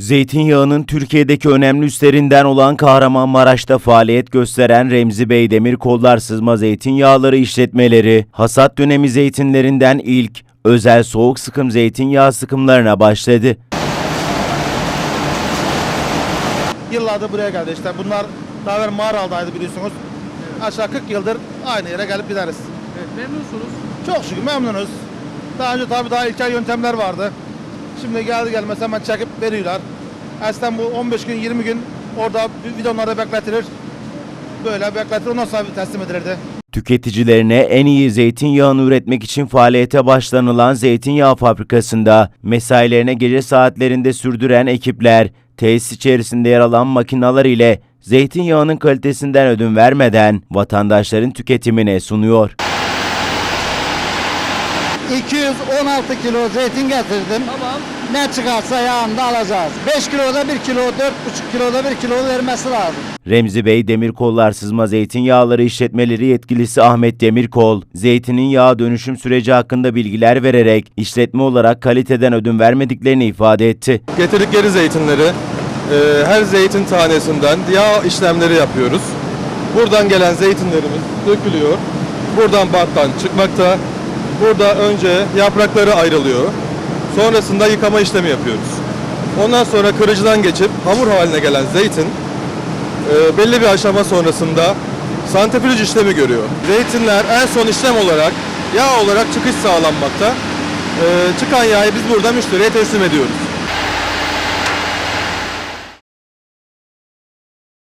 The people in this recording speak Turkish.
Zeytinyağının Türkiye'deki önemli üslerinden olan Kahramanmaraş'ta faaliyet gösteren Remzi Bey Demir Kollar Sızma Zeytinyağları işletmeleri, hasat dönemi zeytinlerinden ilk özel soğuk sıkım zeytinyağı sıkımlarına başladı. Yıllardır buraya geldi işte. Bunlar daha evvel Mağaral'daydı biliyorsunuz. Aşağı 40 yıldır aynı yere gelip gideriz. Evet, memnunsunuz. Çok şükür memnunuz. Daha önce tabii daha ilkel yöntemler vardı. Şimdi geldi gelmez hemen çekip veriyorlar. Eskiden bu 15 gün 20 gün orada bidonlarda bekletilir. Böyle bekletilir ondan sonra teslim edilirdi. Tüketicilerine en iyi zeytinyağını üretmek için faaliyete başlanılan zeytinyağı fabrikasında mesailerine gece saatlerinde sürdüren ekipler, tesis içerisinde yer alan makinalar ile zeytinyağının kalitesinden ödün vermeden vatandaşların tüketimine sunuyor. 216 kilo zeytin getirdim. Tamam. Ne çıkarsa yağında alacağız. 5 kiloda 1 kilo, 4,5 kiloda 1 kilo vermesi lazım. Remzi Bey Demirkollar Sızma Zeytinyağları İşletmeleri yetkilisi Ahmet Demirkol, zeytinin yağ dönüşüm süreci hakkında bilgiler vererek işletme olarak kaliteden ödün vermediklerini ifade etti. Getirdikleri zeytinleri e, her zeytin tanesinden yağ işlemleri yapıyoruz. Buradan gelen zeytinlerimiz dökülüyor. Buradan battan çıkmakta. Burada önce yaprakları ayrılıyor. Sonrasında yıkama işlemi yapıyoruz. Ondan sonra kırıcıdan geçip hamur haline gelen zeytin e, belli bir aşama sonrasında santrifüj işlemi görüyor. Zeytinler en son işlem olarak yağ olarak çıkış sağlanmakta. E, çıkan yağı biz burada müşteriye teslim ediyoruz.